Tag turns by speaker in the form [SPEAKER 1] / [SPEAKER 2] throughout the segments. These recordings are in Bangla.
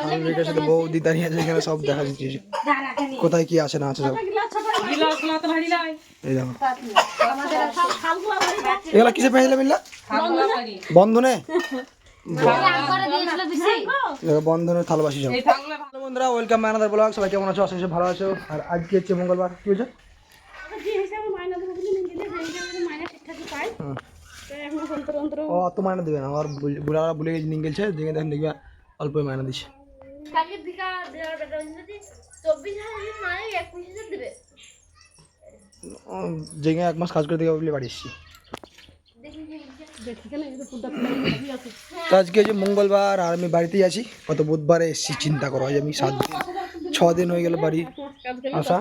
[SPEAKER 1] আমি বেকার সাথে বৌদি দাঁড়িয়ে আছে এখানে সব দেখা দিচ্ছি কোথায় কি আছে না আছে সব এই দেখো এগুলা কিসে পেয়েছিলে মিল্লা বন্ধনে বন্ধনের থালবাসি সব বন্ধুরা ওয়েলকাম ম্যানাদার ব্লগ সবাই কেমন আছো আশা ভালো আছো আর আজকে হচ্ছে মঙ্গলবার কি হয়েছে ও অত মায়না দেবে না আমার বুড়- বুড়ারা ভুলে গেছে নিয়ে গেছে দেখে দেখেন দেখবে অল্প মায়না দিচ্ছে উম, জেগে এক মাস কাজ করে দেখে বলে বাড়ি এসেছি। তো আজকে হচ্ছে মঙ্গলবার আর আমি বাড়িতেই আছি গত বুধবারে এসেছি চিন্তা করো আজ আমি সাত দিন ছ দিন হয়ে গেল বাড়ি আসা।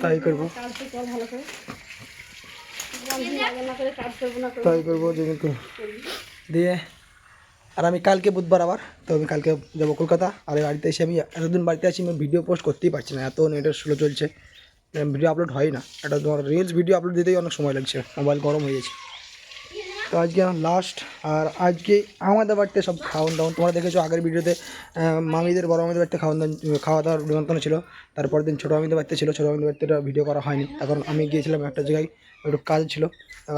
[SPEAKER 1] তাই করব। তাই করব যে কিন্তু- দিয়ে, আর আমি কালকে বুধবার আবার, তো আমি কালকে যাব কলকাতা, আর বাড়িতে এসে আমি এতদিন বাড়িতে আছি, আমি ভিডিও পোস্ট করতেই পারছি না, এত নেটের স্লো চলছে। ভিডিও আপলোড হয় না এটা তোমার রিলস ভিডিও আপলোড দিতেই অনেক সময় লাগছে মোবাইল গরম হয়ে গেছে। তো আজকে লাস্ট আর আজকে আমাদের বাড়িতে সব খাওয়ান দাওয়ান, তোমরা দেখেছ আগের ভিডিওতে মামিদের, বড় মামিদের বাড়িতে খাওয়ান দাওয়ান, খাওয়া দাওয়ার নিমন্ত্রণ ছিল তারপর দিন ছোটো মামিদের বাড়িতে ছিল, ছোটো মামিদের বাড়িতে ভিডিও করা হয়নি, এখন আমি গিয়েছিলাম একটা জায়গায় একটু কাজ ছিল।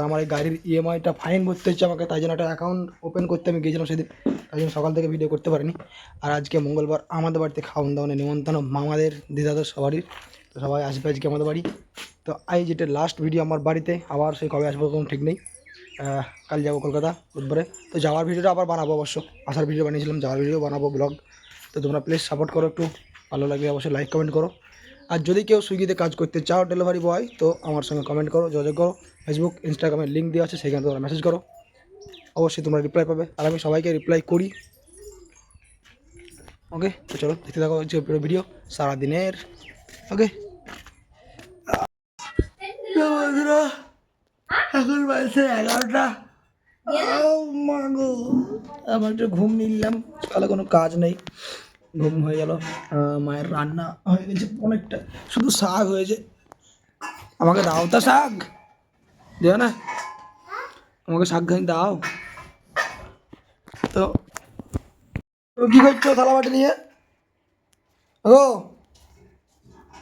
[SPEAKER 1] আমার এই গাড়ির ইএমআইটা ফাইন ভরতে হচ্ছে আমাকে, তাই জন্য একটা অ্যাকাউন্ট ওপেন করতে আমি গিয়েছিলাম সেদিন। তাই জন্য সকাল থেকে ভিডিও করতে পারিনি। আর আজকে মঙ্গলবার আমাদের বাড়িতে খাওয়ান দাওয়ানের নিমন্ত্রণ মামাদের, দিদাদের সবারই। তো সবাই আসবে আজকে আমাদের বাড়ি। তো এই যেটা লাস্ট ভিডিও আমার বাড়িতে, আবার সেই কবে আসব কোনো ঠিক নেই। কাল যাব কলকাতা বুধবারে। তো যাওয়ার ভিডিওটা আবার বানাবো অবশ্য। আসার ভিডিও বানিয়েছিলাম, যাওয়ার ভিডিও বানাবো ব্লগ তো তোমরা প্লিজ সাপোর্ট করো একটু। ভালো লাগলে অবশ্যই লাইক কমেন্ট করো। আর যদি কেউ সুইগিতে কাজ করতে চাও ডেলিভারি বয় তো আমার সঙ্গে কমেন্ট করো যোগাযোগ করো। ফেসবুক ইনস্টাগ্রামের লিঙ্ক দেওয়া আছে সেখানে তোমরা মেসেজ করো। অবশ্যই তোমরা রিপ্লাই পাবে। আর আমি সবাইকে রিপ্লাই করি। ওকে তো চলো দেখতে থাকো হচ্ছে পুরো ভিডিও সারাদিনের। ওকে বন্ধুরা এখন বাজছে এগারোটা। ও মা গো আমার একটু ঘুম নিলাম সকালে কোনো কাজ নেই। ঘুম হয়ে গেল মায়ের রান্না হয়ে গেছে অনেকটা। শুধু শাক হয়েছে। আমাকে দাও তা শাক। দেও না। আমাকে শাক খাই দাও। তো কি করছ থালা বাটি নিয়ে? ও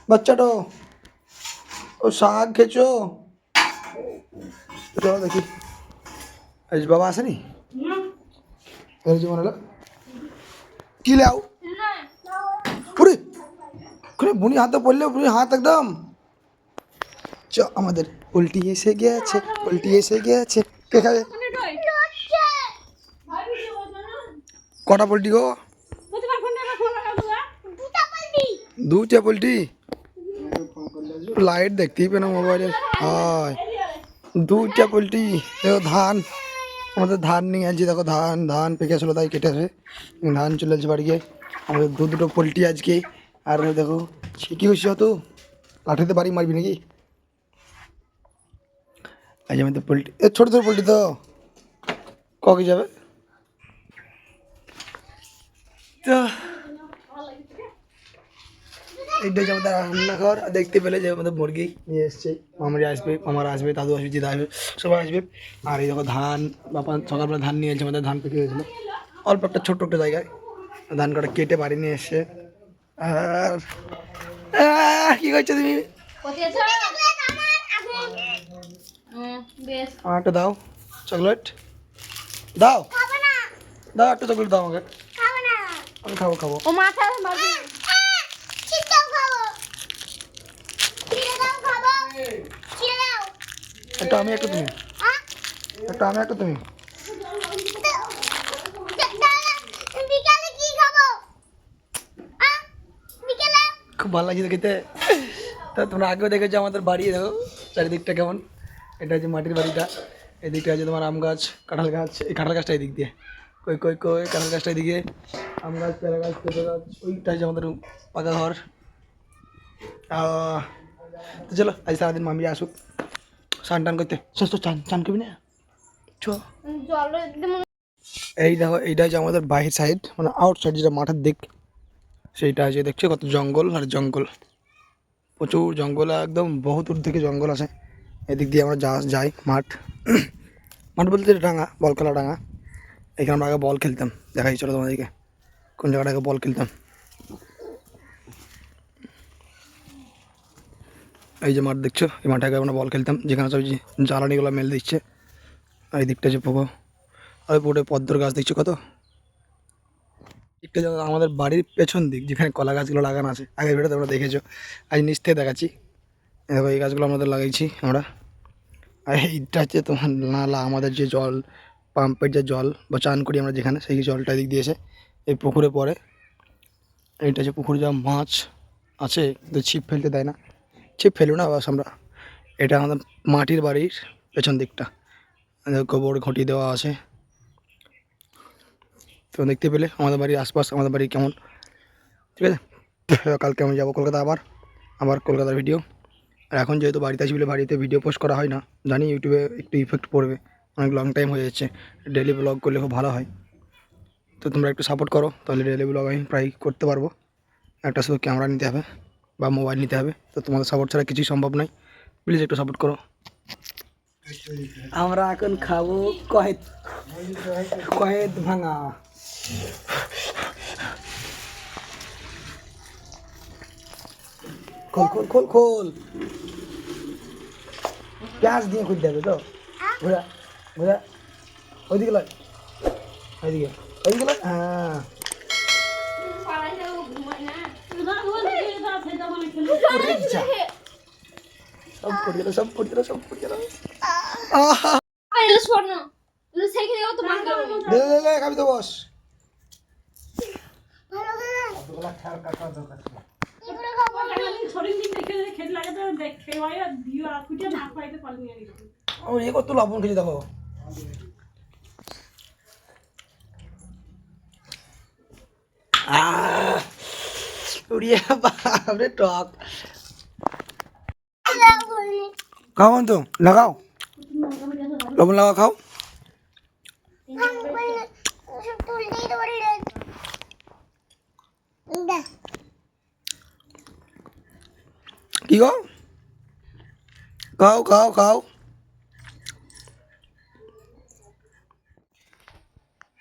[SPEAKER 1] বাচ্চাটো ও শাক খেয়েছো? চলো দেখি। আজ বাবা আসেনি? জীবন হলো কি লাও করে বুনি হাতে পড়লে বুনি হাত একদম। চ, আমাদের উল্টি এসে গিয়েছে, উল্টি এসে গিয়েছে। কে খাবে? কটা পোল্ট্রি গো? দুটা পোল্ট্রি লাইট দেখতেই পেনা মোবাইলে। হয়, দুটা পোল্ট্রি ধান, আমাদের ধান নিয়ে আনছি দেখো ধান ধান পেকে ছিল তাই কেটেছে ধান চলে আসছে বাড়ি গিয়ে। আমাদের দু দুটো পোল্ট্রি আজকে। আর দেখো সে কি হচ্ছে তো লাঠিতে বাড়ি মারবি নাকি? আজ আমি তো পোল্ট্রি এ, ছোটো ছোটো পোল্ট্রি তো। ককে যাবে? তো, এইটা যে আমাদের রান্নাঘর, আর দেখতে পেলে যে আমাদের মুরগি নিয়ে এসছে। মামারি আসবে, মামারা আসবে, দাদু আসবে দিদা আসবে, সবাই আসবে। আর এই দেখো ধান বাপা সকালবেলা ধান নিয়ে এসেছে, আমাদের ধান পেকে গেছিল। অল্প একটা ছোট্ট একটা জায়গায়। ধান কাটা কেটে বাড়ি নিয়ে এসছে। আর আহ, কি করছ তুমি
[SPEAKER 2] বেশ
[SPEAKER 1] আমার একটা দাও চকলেট দাও দাও একটা চকলেট দাও আমাকে আমি খাব খাব
[SPEAKER 2] ও মাথা মারবি
[SPEAKER 1] একটা আমি একটা তুমি একটা আমি একটা তুমি খুব ভালো লাগছে খেতে তা তোমরা আগেও দেখেছ আমাদের বাড়ি দেখো চারিদিকটা কেমন। এটা হচ্ছে মাটির বাড়িটা এদিকটা আছে তোমার আম গাছ কাঁঠাল গাছ এই কাঁঠাল গাছটা এদিক দিয়ে। কই কই কই কাঁঠাল গাছটা এদিকে। আম গাছ পেয়ারা গাছ পেঁপে গাছ ওইটা হচ্ছে আমাদের পাকা ঘর। তো চলো আজ সারাদিন মামি আসুক। স্নান টান করতে। চল চান চান করবি না? এই দেখো এইটা হচ্ছে আমাদের বাহির সাইড মানে আউট সাইড যেটা মাঠের দিক। সেইটা আছে, দেখছ কত জঙ্গল আর জঙ্গল। প্রচুর জঙ্গল, একদম বহু দূর থেকে জঙ্গল আছে এদিক দিয়ে আমরা যা, যাই, মাঠ। মাঠ বলতে ডাঙা বল খেলা ডাঙা। এখানে আমরা আগে বল খেলতাম। দেখাই, চলো তোমাদেরকে। কোন জায়গাটা আগে বল খেলতাম? এই যে মাঠ দেখছ? এই মাঠে আগে আমরা বল খেলতাম। যেখানে সব জ্বালানিগুলো মেল দিচ্ছে। আর এই দিকটা যে পুকুর আর ওই পদ্মর গাছ দেখছ কত? যেমন আমাদের বাড়ির পেছন দিক, যেখানে কলা গাছগুলো লাগানো আছে, আগের ভিডিও তোমরা দেখেছ। আজ নিচ থেকে দেখাচ্ছি। দেখো, এই গাছগুলো আমাদের লাগাইছি আমরা। আর এইটা হচ্ছে তোমার নালা, আমাদের যে জল, পাম্পের যে জল বা চান করি আমরা যেখানে, সেই জলটা দিক দিয়েছে এই পুকুরে পড়ে। এইটা হচ্ছে পুকুরে যা মাছ আছে, কিন্তু ছিপ ফেলতে দেয় না। ছিপ ফেলো না, বাস আমরা। এটা আমাদের মাটির বাড়ির পেছন দিকটা। গোবর ঘটি দেওয়া আছে। তো দেখতে পেলে আমাদের বাড়ির আশপাশ, আমাদের বাড়ি কেমন? ঠিক আছে? কালকে আমি যাব কলকাতা আবার আবার কলকাতার ভিডিও আর এখন যেহেতু বাড়িতে আছি বলে বাড়িতে ভিডিও পোস্ট করা হয় না, জানি ইউটিউবে একটু ইফেক্ট পড়বে। অনেক লং টাইম হয়ে যাচ্ছে। ডেলি ব্লগ করলে খুব ভালো হয়। তো তোমরা একটু সাপোর্ট করো, তাহলে ডেলি ব্লগ আমি প্রায় করতে পারব। একটা শুধু ক্যামেরা নিতে হবে, বা মোবাইল নিতে হবে। তো তোমাদের সাপোর্ট ছাড়া কিছুই সম্ভব নয়। প্লিজ একটু সাপোর্ট করো। আমরা এখন খাব কয়েদ কয়েদ ভাঙা। খোল খোল খোল খোল। পেঁয়াজ দিয়ে খুঁজতে হবে তো। ঘোরা ঘোরা। ওইদিকে লয়। ওইদিকে। ওইদিকে লয়? হ্যাঁ। সব পড়ে গেল সব পড়ে গেল সব পড়ে গেল। আহা।
[SPEAKER 2] এলো স্বর্ণ সেখানে যাও তো
[SPEAKER 1] দে দে দে খাবি তো বস। এ কত লবণ দেখো। বাপরে টক। খাও তো লাগাও। লবণ লাগাও খাও। গো খাও খাও খাও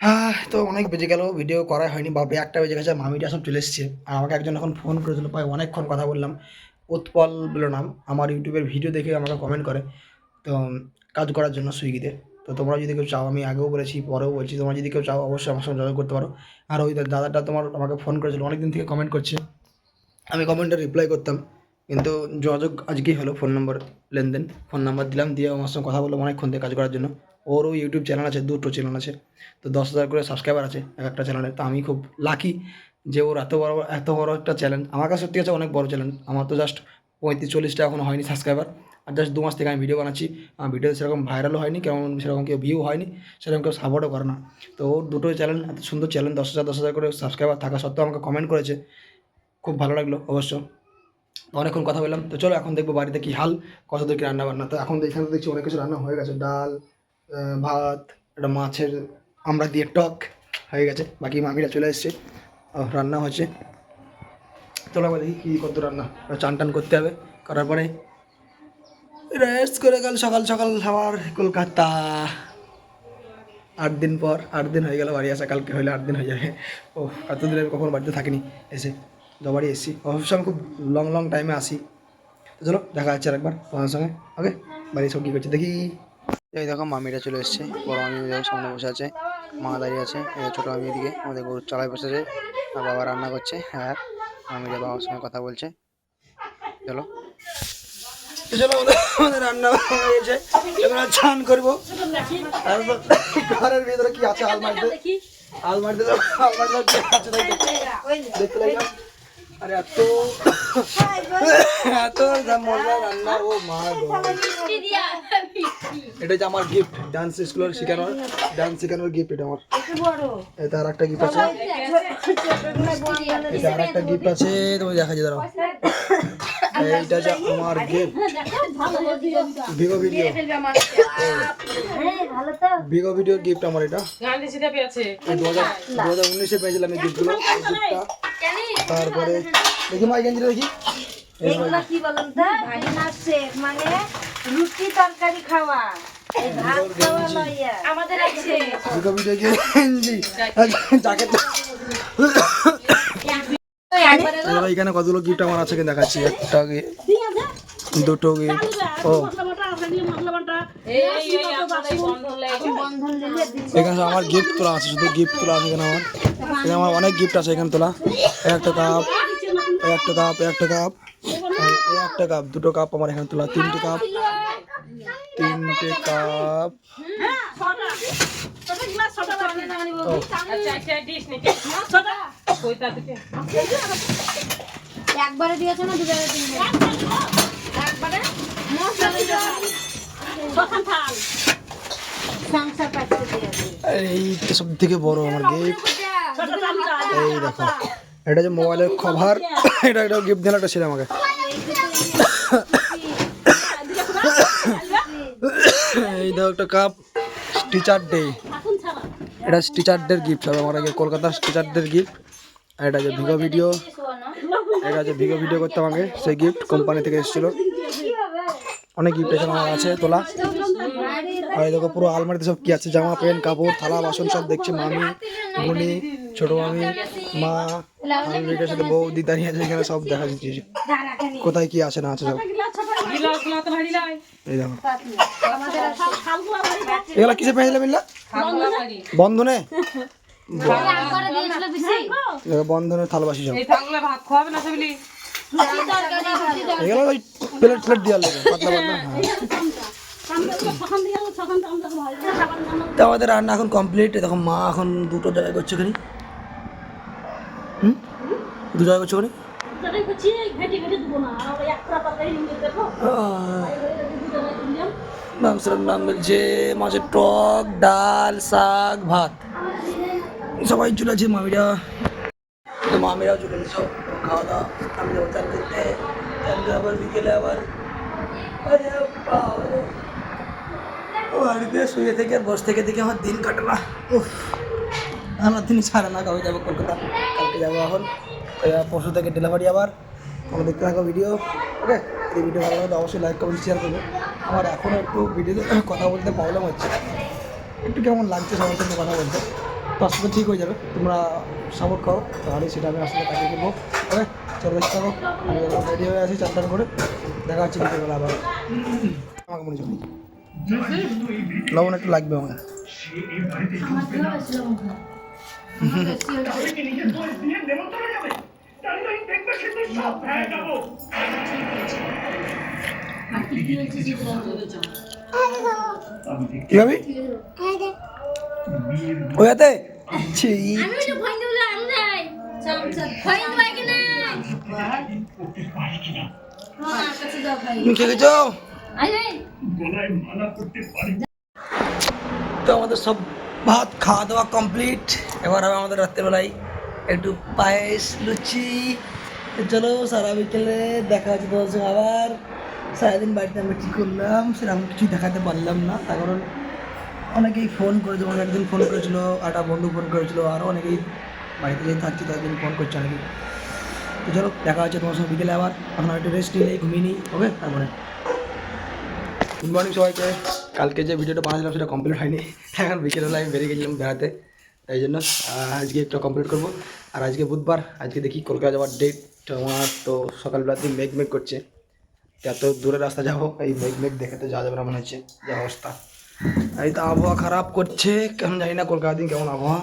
[SPEAKER 1] হ্যাঁ তো অনেক বেজে গেল ভিডিও করা হয়নি, বাপরে, একটা বেজে গেছে, মামিটা সব চলে এসছে। আর আমাকে একজন এখন ফোন করেছিল, প্রায় অনেকক্ষণ কথা বললাম। উৎপল বলে নাম, আমার ইউটিউবের ভিডিও দেখে আমাকে কমেন্ট করে, তো, কাজ করার জন্য সুইগিতে। তো তোমরা যদি কেউ চাও, আমি আগেও বলেছি, পরেও বলছি, তোমরা যদি কেউ চাও, অবশ্যই আমার সঙ্গে যোগাযোগ করতে পারো। আর ওই দাদাটা তোমার আমাকে ফোন করেছিল অনেক দিন থেকে কমেন্ট করছে। আমি কমেন্টে রিপ্লাই করতাম। কিন্তু যোগাযোগ আজকেই হলো ফোন নম্বর লেনদেন ফোন নাম্বার দিলাম, দিয়ে আমার সঙ্গে কথা বললাম অনেকক্ষণ থেকে কাজ করার জন্য। ওরও ইউটিউব চ্যানেল আছে, দুটো চ্যানেল আছে, তো দশ হাজার করে সাবস্ক্রাইবার আছে এক একটা চ্যানেলে তো আমি খুব লাকি যে ওর এত বড় এত বড় একটা চ্যানেল আমার কাছে সত্যি আছে অনেক বড় চ্যানেল আমার তো জাস্ট পঁয়ত্রিশ চল্লিশটা এখনও হয়নি সাবস্ক্রাইবার আর জাস্ট দু মাস থেকে আমি ভিডিও বানাচ্ছি, আমার ভিডিও সেরকম ভাইরালও হয়নি, কেমন সেরকম কেউ ভিউ হয়নি, সেরকম কেউ সাপোর্টও করে না। তো ওর দুটো চ্যানেল এত সুন্দর চ্যানেল দশ হাজার দশ হাজার করে সাবস্ক্রাইবার থাকা সত্ত্বেও আমাকে কমেন্ট করেছে, খুব ভালো লাগল অবশ্য। অনেকক্ষণ কথা বললাম। তো চলো এখন দেখব বাড়িতে কি হাল, কতদূর কি রান্না বান্না তো এখন এখানে দেখছি অনেক কিছু রান্না হয়ে গেছে। ডাল ভাত, একটা মাছের আমরা দিয়ে টক হয়ে গেছে। বাকি মামিরা চলে এসছে। রান্না হচ্ছে চলো আবার দেখি কী কত রান্না। চান টান করতে হবে। করার পরে রেস্ট করে গেল সকাল সকাল আবার কলকাতা। আট দিন পর, আট দিন হয়ে গেল বাড়ি আসা। কালকে হলে আট দিন হয়ে যাবে। ও এতদিন আমি কখনো বাড়িতে থাকিনি, এসে। বাড়ি এসেছি অবশ্য আমি খুব লং লং টাইমে আসি। চলো, দেখা যাচ্ছে আরেকবার তোমাদের সঙ্গে ওকে বাড়ি সব কী করছে দেখি। এই দেখো মামিটা চলে এসছে। বড় মামি সামনে বসে আছে। মা দাঁড়িয়ে আছে। ছোটো মামি এদিকে। আমাদের গরুর চালায় বসে আছে। আর বাবা রান্না করছে। আর মামিরা বাবার সঙ্গে কথা বলছে। চলো। চলো, আমাদের রান্না হয়ে আর চান করব। ঘরের ভিতরে কি আছে? আলমারিতে আলমারিতে আলমারিতে আছে, দেখতে। আরে এত এত মজা রান্না ও মা এটা যে আমার গিফট ডান্স স্কুলের শেখানোর ডান্স শেখানোর গিফট এটা আমার। এটা আর একটা গিফট আছে। এটা আর একটা গিফট আছে। তুমি দেখা যায় দাঁড়াও। এইটা যে আমার গিফট ভিভো ভিডিও ভিভো ভিডিওর গিফট আমার এটা। দু হাজার দু হাজার উনিশে পেয়েছিলাম এই গিফটগুলো গিফটটা তারপরে দেখি মাই গেঞ্জিটা দেখি
[SPEAKER 3] এগুলো কি বলুন তো মানে রুটি তরকারি খাওয়া
[SPEAKER 2] আমাদের আছে
[SPEAKER 1] এখানে কতগুলো গিফট আমার আছে কিন্তু দেখাচ্ছি একটা দুটো গিফট ও এখানে আমার গিফট তোলা আছে শুধু গিফট তোলা আছে এখানে আমার আমার অনেক গিফট আছে এখানে তোলা। একটা কাপ একটা কাপ একটা কাপ একটা কাপ দুটো কাপ আমার এখানে তোলা তিনটে কাপ তিনটে কাপ
[SPEAKER 2] একবারে দিয়েছে না দুবারে একবারে?
[SPEAKER 1] এইটা সব থেকে বড় আমার গিফট এই দেখো এটা যে মোবাইলের কভার এটা একটা গিফট দিল একটা ছিল আমাকে। এই দেখো একটা কাপ টিচার ডে এটা টিচার ডের গিফট হবে আমার আগে কলকাতার টিচার ডের গিফট আর এটা যে ভিগো ভিডিও এটা যে ভিগো ভিডিও করতে আমাকে সেই গিফট কোম্পানি থেকে এসেছিল। অনেক গিফট এখানে আমার আছে তোলা। আর এই দেখো পুরো আলমারিতে সব কি আছে জামা প্যান্ট কাপড় থালা বাসন সব দেখছি মামি বোনি। ছোট মামি মা আলমারিটার সাথে বউ দিদারি আছে, এখানে সব দেখা যাচ্ছে। কোথায় কি আছে না আছে সব। এই দেখো। এগুলা কিসে পেয়েছিলে মিল্লা? বন্ধনে?
[SPEAKER 2] একবারে দিয়েছিল বেশি
[SPEAKER 1] বন্ধনে থালবাসি সব। এগুলো প্লেট প্লেট দেওয়ার লাগে। তো আমাদের রান্না এখন কমপ্লিট দেখো মা এখন দুটো জায়গায় করছে খানি হুম দু জায়গায় করছে খানি মাংসের নাম মিলছে মাছের টক ডাল শাক ভাত সবাই চলে আছে মামিরা তো মামিরাও চলে গেছে সব খাওয়া দাওয়া আমি যাব চান করতে চান করে আবার বিকেলে আবার আরে বাবারে। বাড়িতে শুয়ে থেকে আর বসে থেকে থেকে আমার দিন কাটে না উফ আমার দিন ছাড়ে না কবে যাব কলকাতা কালকে যাব এখন। পরশু থেকে ডেলিভারি আবার। তোমরা দেখতে থাকো ভিডিও ওকে এই ভিডিও ভালো লাগলে অবশ্যই লাইক কমেন্ট শেয়ার করবে। আমার এখনও একটু ভিডিওতে কথা বলতে প্রবলেম হচ্ছে। একটু কেমন লাগছে সবার সঙ্গে কথা বলতে তো আস্তে ঠিক হয়ে যাবে। তোমরা সাপোর্ট করো তাহলে সেটা আমি আসলে তাকে দেবো ওকে চলো দেখতে থাকো। আমি রেডি হয়ে আছি চারটার করে দেখা হচ্ছে বিকেলবেলা আবার। আমাকে মনে চলি লবণ একটু লাগবে আমাকে। কি ভাবি? ওয়াতে
[SPEAKER 2] তো
[SPEAKER 1] আমাদের সব ভাত খাওয়া দাওয়া কমপ্লিট। এবার হবে আমাদের রাত্রেবেলায় একটু পায়েস, লুচি। চলো সারা বিকেলে দেখা হচ্ছে তোমার সঙ্গে আবার। সারাদিন বাড়িতে আমরা কী করলাম সেরকম কিছু দেখাতে পারলাম না, তার কারণ অনেকেই ফোন করে যেমন একদিন ফোন করেছিল একটা বন্ধু ফোন করেছিল আরও অনেকেই বাড়িতে যেই থাকছি, তাদের ফোন করছে অনেকেই। তো চলো, দেখা হচ্ছে তোমার সঙ্গে বিকেলে আবার। এখন একটু রেস্ট নিয়ে ঘুমিয়ে নিই ওকে তারপরে গুড মর্নিং সবাইকে। কালকে যে ভিডিওটা বানাচ্ছিলাম সেটা কমপ্লিট হয়নি। এখন বিকেলবেলায় বেরিয়ে গেছিলাম বেড়াতে। তাই জন্য আজকে একটা কমপ্লিট করব। আর আজকে বুধবার, আজকে দেখি কলকাতা যাওয়ার ডেট আমার তো সকালবেলা দিন মেঘ মেঘ করছে। এত দূরে রাস্তা যাব, এই মেঘ মেঘ দেখে তো যাওয়া যাবে না মনে হচ্ছে, যে অবস্থা। এই তো আবহাওয়া খারাপ করছে, কেমন জানি না কলকাতা দিন কেমন আবহাওয়া।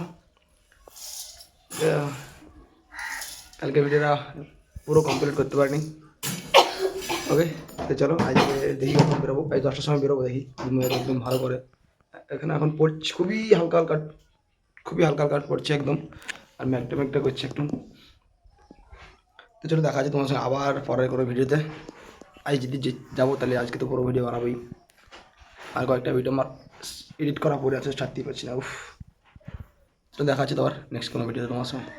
[SPEAKER 1] কালকে ভিডিওটা পুরো কমপ্লিট করতে পারিনি। ওকে তো চলো, আজকে দেখি বেরোবো। এই দশটার সময় বেরোবো দেখি একদম ভালো করে। এখানে এখন পড়ছে, খুবই হালকা হালকা খুবই হালকা হালকা পড়ছে একদম। আর ম্যাকটা ম্যাকটা করছে একদম। তো চলো দেখা যায় তোমার সঙ্গে আবার পরের কোনো ভিডিওতে। আজ যদি যাব তাহলে আজকে তো পুরো ভিডিও বানাবোই। আর কয়েকটা ভিডিও আমার এডিট করা পড়ে আছে, ছাড়তেই পারছি না, উফ। তো দেখা যাচ্ছে তোমার নেক্সট কোনো ভিডিওতে তোমার সঙ্গে।